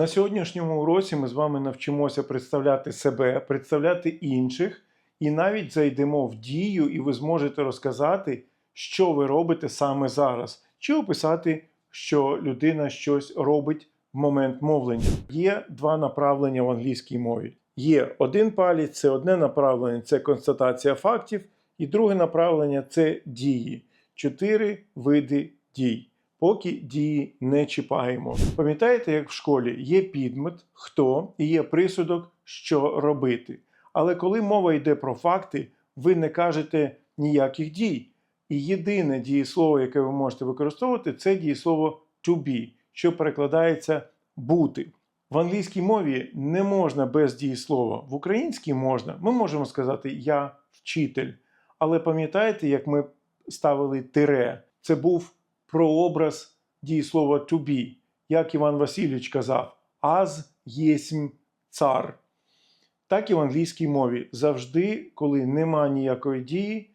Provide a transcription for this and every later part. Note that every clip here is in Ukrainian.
На сьогоднішньому уроці ми з вами навчимося представляти себе, представляти інших, і навіть зайдемо в дію, і ви зможете розказати, що ви робите саме зараз, чи описати, що людина щось робить в момент мовлення. Є два направлення в англійській мові. Є один палець, це одне направлення, це констатація фактів, і друге направлення це дії. Чотири види дій. Поки дії не чіпаємо. Пам'ятаєте, як в школі є підмет, хто і є присудок, що робити. Але коли мова йде про факти, ви не кажете ніяких дій. І єдине дієслово, яке ви можете використовувати, це дієслово to be, що перекладається бути. В англійській мові не можна без дієслова. В українській можна. Ми можемо сказати Я вчитель. Але пам'ятаєте, як ми ставили тире? Це був прообраз дієслова to be. Як Іван Васильович казав, аз єсмь цар. Так і в англійській мові. Завжди, коли нема ніякої дії,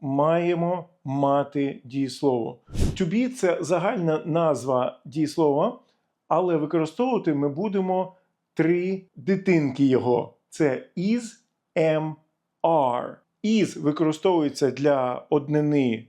маємо мати дієслово. To be – це загальна назва дієслова, але використовувати ми будемо три дитинки його: це is, am, are. Is використовується для однини,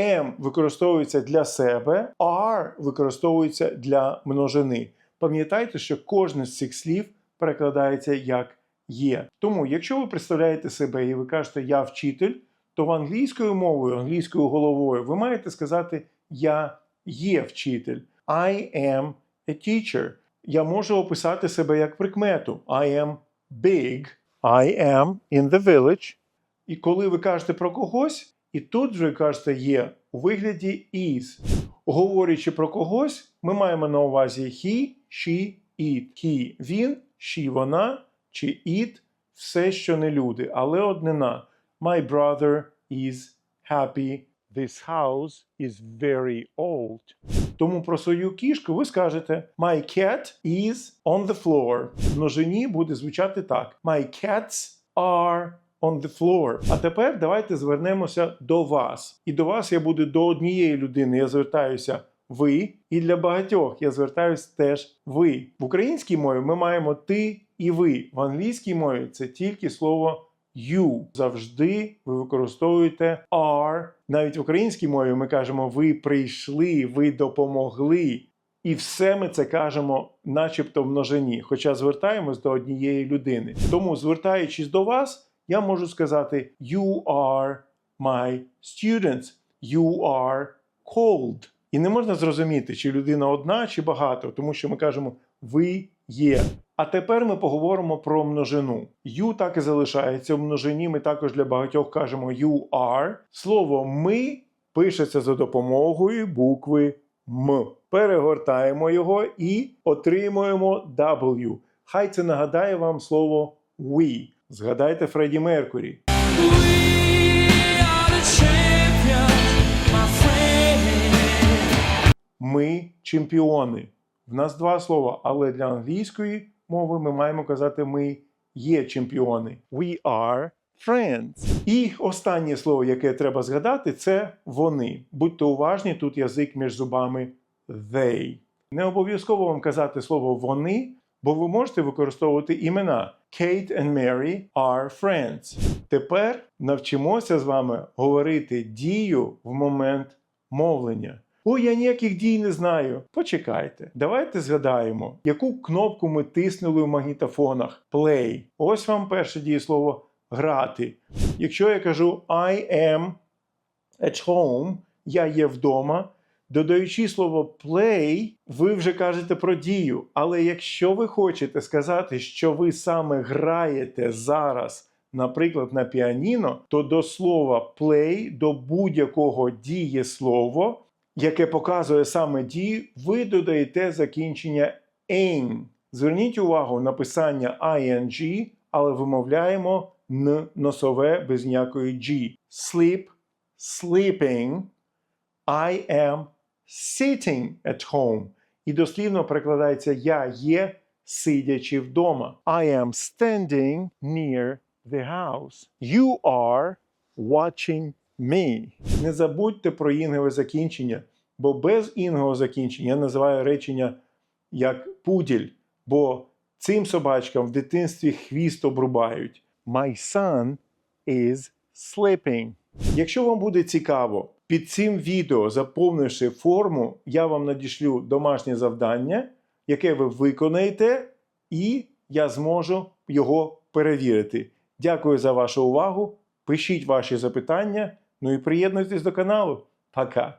am використовується для себе, are використовується для множини. Пам'ятайте, що кожне з цих слів перекладається як є. Тому, якщо ви представляєте себе і ви кажете Я вчитель, то в англійською мовою, англійською головою, ви маєте сказати Я є вчитель. I am a teacher. Я можу описати себе як прикмету. I am big. I am in the village. І коли ви кажете про когось, і тут же ви кажете є у вигляді is. Говорячи про когось, ми маємо на увазі he, she, it. He – він, she – вона, чи it – все, що не люди, але однина. My brother is happy. This house is very old. Тому про свою кішку ви скажете My cat is on the floor. В множині буде звучати так: My cats are on the floor. А тепер давайте звернемося до вас. І до вас я буду до однієї людини. Я звертаюся ви, і для багатьох я звертаюся теж ви. В українській мові ми маємо ти і ви. В англійській мові це тільки слово you. Завжди ви використовуєте are. Навіть в українській мові ми кажемо ви прийшли, ви допомогли. І все ми це кажемо, начебто в множині, хоча звертаємось до однієї людини. Тому, звертаючись до вас, я можу сказати You are my students. You are called. І не можна зрозуміти, чи людина одна, чи багато, тому що ми кажемо ви є. А тепер ми поговоримо про множину. You так і залишається в множині. Ми також для багатьох кажемо you are. Слово ми пишеться за допомогою букви М. Перегортаємо його і отримуємо W. Хай це нагадає вам слово we. Згадайте Фредді Меркурі. Ми чемпіони. В нас два слова, але для англійської мови ми маємо казати ми є чемпіони. We are friends. І останнє слово, яке треба згадати, це вони. Будьте уважні, тут язик між зубами they. Не обов'язково вам казати слово вони, бо ви можете використовувати імена. Kate and Mary are friends. Тепер навчимося з вами говорити дію в момент мовлення. Ой, я ніяких дій не знаю. Почекайте. Давайте згадаємо, яку кнопку ми тиснули в магнітофонах. Play. Ось вам перше дієслово грати. Якщо я кажу I am at home, я є вдома. Додаючи слово play, ви вже кажете про дію. Але якщо ви хочете сказати, що ви саме граєте зараз, наприклад, на піаніно, то до слова play, до будь-якого дієслова, яке показує саме дію, ви додаєте закінчення aim. Зверніть увагу на писання ing, але вимовляємо н носове без ніякої G. Sleep, sleeping. I am sitting at home. І дослівно перекладається Я є сидячи вдома. I am standing near the house. You are watching me. Не забудьте про інгове закінчення, бо без інгового закінчення я називаю речення як пуділь. бо цим собачкам в дитинстві хвіст обрубають. My son is sleeping. Якщо вам буде цікаво, під цим відео, заповнивши форму, я вам надішлю домашнє завдання, яке ви виконаєте, і я зможу його перевірити. Дякую за вашу увагу. Пишіть ваші запитання, ну і приєднуйтесь до каналу. Пока!